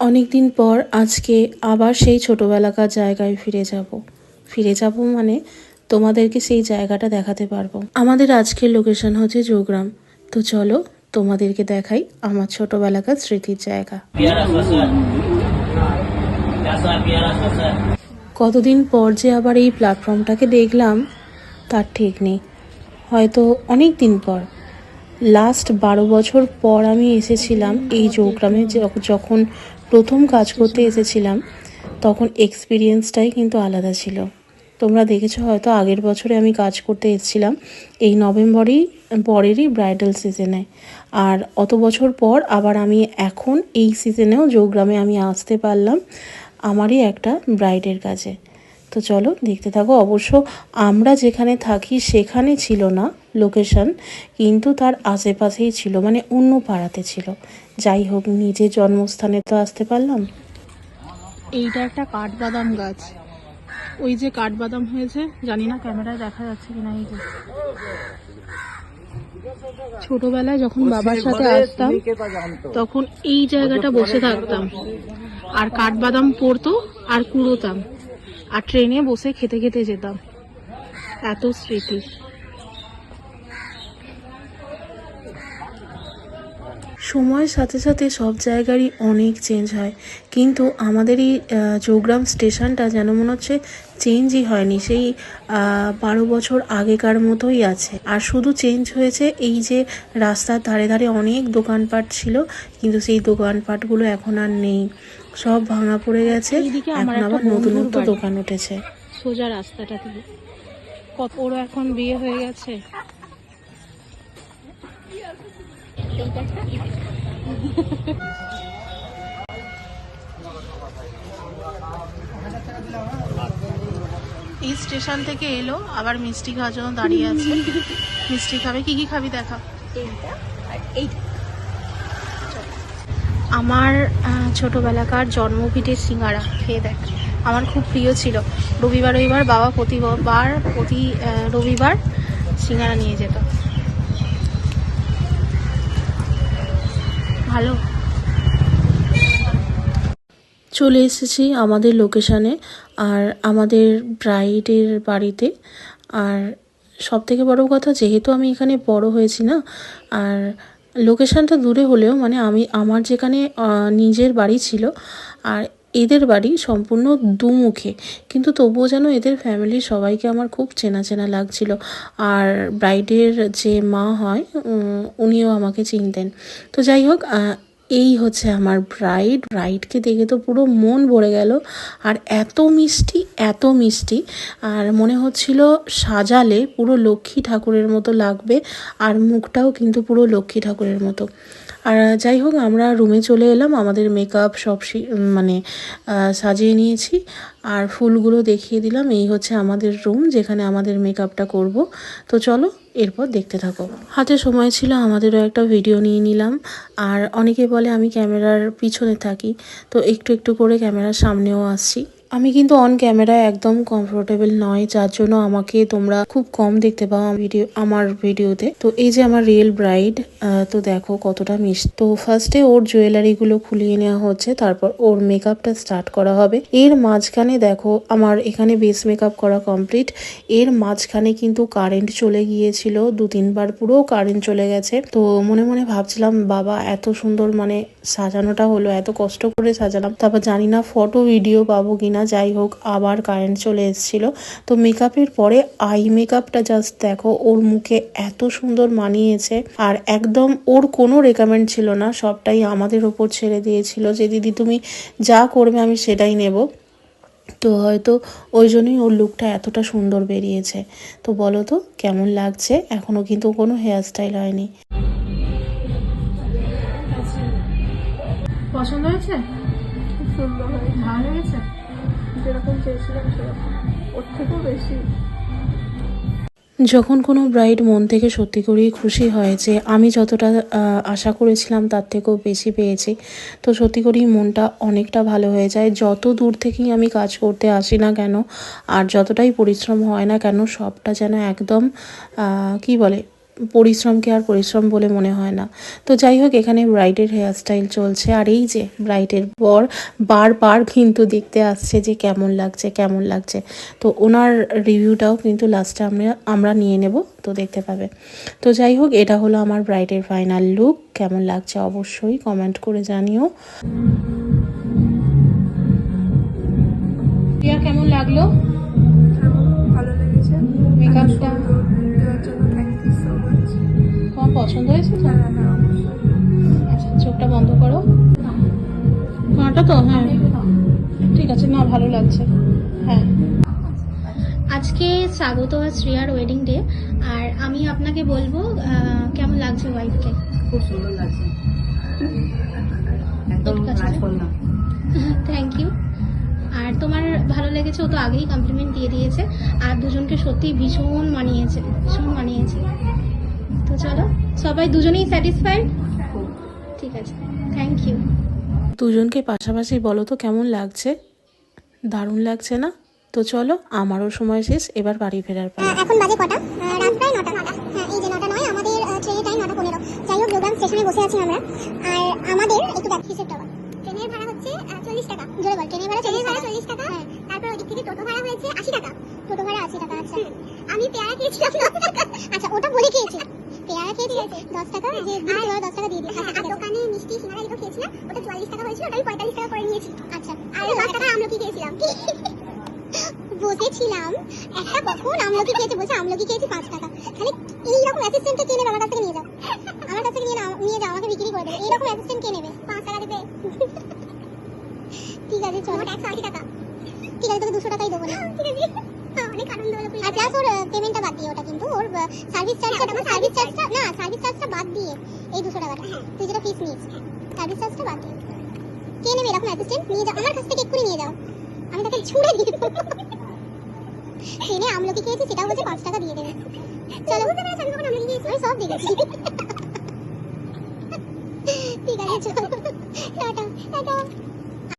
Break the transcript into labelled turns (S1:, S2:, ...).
S1: অনেক দিন পর আজকে আবার সেই ছোটোবেলাকার জায়গায় ফিরে যাব। ফিরে যাব মানে তোমাদেরকে সেই জায়গাটা দেখাতে পারব। আমাদের আজকের লোকেশন হচ্ছে যোগগ্রাম তো চলো তোমাদেরকে দেখাই আমার ছোটোবেলাকার স্মৃতির জায়গা. কতদিন পর যে আবার এই প্ল্যাটফর্মটাকে দেখলাম, তার ঠিক নেই। হয়তো অনেক দিন পর। লাস্ট বারো বছর পর আমি এসেছিলাম এই যোগগ্রামে যখন প্রথম কাজ করতে এসেছিলাম, তখন এক্সপিরিয়েন্সটাই কিন্তু আলাদা ছিল। তোমরা দেখেছ হয়তো আগের বছরে আমি কাজ করতে এসেছিলাম, এই নভেম্বরই, পরেরই ব্রাইডাল সিজনে আর অত বছর পর আবার আমি এখন এই সিজনেও যোগগ্রামে আমি আসতে পারলাম আমারই একটা ব্রাইডের কাছে। তো চলো দেখতে থাকো। অবশ্য আমরা যেখানে থাকি সেখানে ছিল না। লোকেশন কিন্তু তার আশেপাশেই ছিল মানে অন্য পাড়াতে ছিল। যাই হোক নিজের জন্মস্থানে তো আসতে পারলাম।
S2: এইটা একটা কাঠবাদাম গাছ। ওই যে কাঠবাদাম হয়েছে জানি না ক্যামেরায় দেখা যাচ্ছে কিনা এই যে। ছোটবেলায় যখন বাবার সাথে আসতাম তখন এই জায়গাটা বসে থাকতাম। আর কাঠবাদাম পড়তো আর কুড়োতাম। আর ট্রেনে বসে খেতে খেতে যেতাম। এত স্মৃতি।
S1: সময়ের সাথে সাথে সব জায়গারই অনেক চেঞ্জ হয়। কিন্তু আমাদের এই চৌগ্রাম স্টেশনটা যেন মনে হচ্ছে চেঞ্জই হয়নি। সেই বারো বছর আগেকার মতোই আছে। আর শুধু চেঞ্জ হয়েছে এই যে রাস্তার ধারে ধারে অনেক দোকানপাট ছিল কিন্তু সেই দোকানপাটগুলো এখন আর নেই। সব ভাঙা পড়ে গেছে। এখন আবার নতুন নতুন দোকান উঠেছে।
S2: সোজা রাস্তাটা থেকে কত এখন বিয়ে হয়ে গেছে? এই স্টেশন থেকে এলো আবার মিষ্টি খাওয়ার জন্য দাঁড়িয়ে আছে। মিষ্টি খাবে কি কি খাবি দেখা। আমার ছোটবেলাকার জন্মভিটের সিঙ্গারা খেয়ে দেখ। আমার খুব প্রিয় ছিল। রবিবার রবিবার বাবা প্রতিবার প্রতি রবিবার সিঙ্গারা নিয়ে যেত। ভালো।
S1: চলে এসেছি আমাদের লোকেশানে আর আমাদের ব্রাইডের বাড়িতে। আর সব থেকে বড় কথা, যেহেতু আমি এখানে বড় হয়েছি না, আর লোকেশানটা দূরে হলেও মানে আমি, আমার যেখানে নিজের বাড়ি ছিল, আর এদের বাড়ি সম্পূর্ণ দুমুখে। কিন্তু তবুও যেন এদের ফ্যামিলির সবাইকে আমার খুব চেনা চেনা লাগছিল। আর ব্রাইডের যে মা হয় উনিও আমাকে চিনতেন। তো যাই হোক এই হচ্ছে আমার ব্রাইড ব্রাইডকে দেখে তো পুরো মন ভরে গেল। আর এত মিষ্টি এত মিষ্টি। আর মনে হচ্ছিল সাজালে পুরো লক্ষ্মী ঠাকুরের মতো লাগবে। আর মুখটাও কিন্তু পুরো লক্ষ্মী ঠাকুরের মতো। আর যাই হোক আমরা রুমে চলে এলাম। আমাদের মেকআপ সব মানে সাজিয়ে নিয়েছি। আর ফুলগুলো দেখিয়ে দিলাম। এই হচ্ছে আমাদের রুম যেখানে আমাদের মেকআপটা করব। তো চলো, এরপর দেখতে থাকো। হাতে সময় ছিল, আমাদেরও একটা ভিডিও নিয়ে নিলাম। আর অনেকে বলে, আমি ক্যামেরার পিছনে থাকি। তো একটু একটু করে ক্যামেরার সামনেও আসছি। আমি কিন্তু অন ক্যামেরায় একদম কমফোর্টেবল নয়, যার জন্য আমাকে তোমরা খুব কম দেখতে পাও ভিডিও আমার ভিডিওতে তো। এই যে আমার রিয়েল ব্রাইড তো দেখো কতটা মিষ্টি। তো ফার্স্টে ওর জুয়েলারিগুলো খুলিয়ে নেওয়া হচ্ছে, তারপর ওর মেকআপটা স্টার্ট করা হবে। এর মাঝখানে দেখো আমার এখানে বেস মেকআপ করা কমপ্লিট এর মাঝখানে কিন্তু কারেন্ট চলে গিয়েছিল, দু তিনবার পুরো কারেন্ট চলে গেছে। তো মনে মনে ভাবছিলাম, বাবা, এত সুন্দর মানে সাজানোটা হলো, এত কষ্ট করে সাজালাম। তারপর জানি না ফটো ভিডিও পাবো কিনা। যাই হোক, আবার কারেন্ট চলে এসেছিল। তো মেকআপের পরে আই মেকআপটা জাস্ট দেখো, ওর মুখে এত সুন্দর মানিয়েছে। আর একদম ওর কোনো রেকমেন্ড ছিল না, সবটাই আমাদের ওপর ছেড়ে দিয়েছিল যে, দিদি, তুমি যা করবে আমি সেটাই নেব। তো হয়তো ওই জন্যই ওর লুকটা এতটা সুন্দর বেরিয়েছে। তো বলো তো, কেমন লাগছে? এখনও কিন্তু কোনো হেয়ার স্টাইল হয়নি।
S2: পছন্দ হয়েছে?
S3: হয়েছে।
S2: ভালো লেগেছে
S3: যেরকম চেয়েছিলাম সেরকম। ওর থেকেও বেশি।
S1: যখন কোনো ব্রাইড মন থেকে সত্যি করেই খুশি হয় যে আমি যতটা আশা করেছিলাম তার থেকেও বেশি পেয়েছি, তো সত্যি করেই মনটা অনেকটা ভালো হয়ে যায়। যত দূর থেকেই আমি কাজ করতে আসি না কেন, আর যতটাই পরিশ্রম হয় না কেন, সবটা যেন একদম কি বলে পরিশ্রমকে আর পরিশ্রম বলে মনে হয় না। তো যাই হোক এখানে ব্রাইডের হেয়ারস্টাইল চলছে। আর এই যে ব্রাইডের বর বারবার কিন্তু দেখতে আসছে যে কেমন লাগছে কেমন লাগছে। তো ওনার রিভিউটাও কিন্তু লাস্টে আমরা আমরা নিয়ে নেব। তো দেখতে পাবে। তো যাই হোক এটা হলো আমার ব্রাইডের ফাইনাল লুক কেমন লাগছে অবশ্যই কমেন্ট করে জানিও।
S2: কেমন লাগল?
S3: ভালো লেগেছে।
S2: মেকআপটা পছন্দ হয়েছে? তো
S3: হ্যাঁ হ্যাঁ
S2: আচ্ছা চোখটা বন্ধ করো। তোমারটা তো? হ্যাঁ। ঠিক আছে না ভালো লাগছে। হ্যাঁ।
S4: আজকে স্বাগত আর শ্রেয়ার ওয়েডিং ডে আর আমি আপনাকে বলব কেমন লাগছে ওয়াইফকে
S5: খুব সুন্দর লাগছে। একদম।
S4: থ্যাংক ইউ আর তোমার ভালো লেগেছে ও তো আগেই কমপ্লিমেন্ট দিয়ে দিয়েছে। আর দুজনকে সত্যি ভীষণ মানিয়েছে ভীষণ মানিয়েছে। সবাই দুজনেই স্যাটিসফাইড ঠিক আছে থ্যাংক ইউ
S1: দুজনকে পাশাপাশি বলো তো কেমন লাগছে? দারুণ লাগছে না? তো চলো আমারও সময় শেষ এবার বাড়ি ফেরার পালা।
S6: এখন বাজে কটা? রাত প্রায় নটা নটা। হ্যাঁ এই যে নটা নয় আমাদের ট্রেনের টাইম নটা পনেরো। যাই হোক যোগান স্টেশনে বসে আছি আমরা। আর আমাদের একটু দেখ কিসের টাকা ট্রেনের ভাড়া হচ্ছে চল্লিশ টাকা। জোরে বল ট্রেনের ভাড়া চল্লিশ ভাড়া চল্লিশ টাকা। হ্যাঁ। তারপর ওদিক থেকে টোটো ভাড়া হয়েছে আশি টাকা। টোটো ভাড়া আশি টাকা আচ্ছা। আমি পেয়ারা খেয়েছিলাম। আচ্ছা ওটা বলে খেয়েছি। পেয়ারা খেয়েছি দশ টাকা যে দশ টাকা দিয়ে দিই আর দোকানে মিষ্টি সিঙ্গারা যেগুলো খেয়েছিলাম ওটা চুয়াল্লিশ টাকা হয়েছিল ওটা আমি পঁয়তাল্লিশ টাকা করে নিয়েছি। আচ্ছা। আর দশ টাকা আমলকি খেয়েছিলাম। বসেছিলাম একটা কখন আমলকি খেয়েছে বলছে আমলকি খেয়েছি পাঁচ টাকা। তাহলে এইরকম অ্যাসিস্ট্যান্টকে কে নেবে? আমার কাছ থেকে নিয়ে যাও। আমার কাছ থেকে নিয়ে নাও নিয়ে যাও আমাকে বিক্রি করে দেবে। এইরকম অ্যাসিস্ট্যান্ট কে নেবে? পাঁচ টাকা দেবে। ঠিক আছে চলো। একশো আশি টাকা। ঠিক আছে তোকে দুশো টাকাই দেবো না। ঠিক আছে। হ্যাঁ, অনেক আনন্দ হলো প্লাস ওর পেমেন্টটা বাদ দিয়ে ওটা কিন্তু। ওর সার্ভিস না সার্ভিস চার্জটা বাদ দিয়ে এই দুশো টাকাটা নিস সার্ভিস চার্জটা বাদ দিয়ে কে নেবে এরকম অ্যাসিস্ট্যান্ট নিয়ে যাও। আমার কাছ থেকে এক্ষুনি নিয়ে যাও। আমি তাকে ছুড়ে দিয়ে দেবো। ট্রেনে আমলকি খেয়েছি সেটা বলছে পাঁচ টাকা দিয়ে দেবে। চলো। আমি কখন আমলকি খেয়েছি। আমি সব দেখেছি। ঠিক আছে চলো। Ta ta.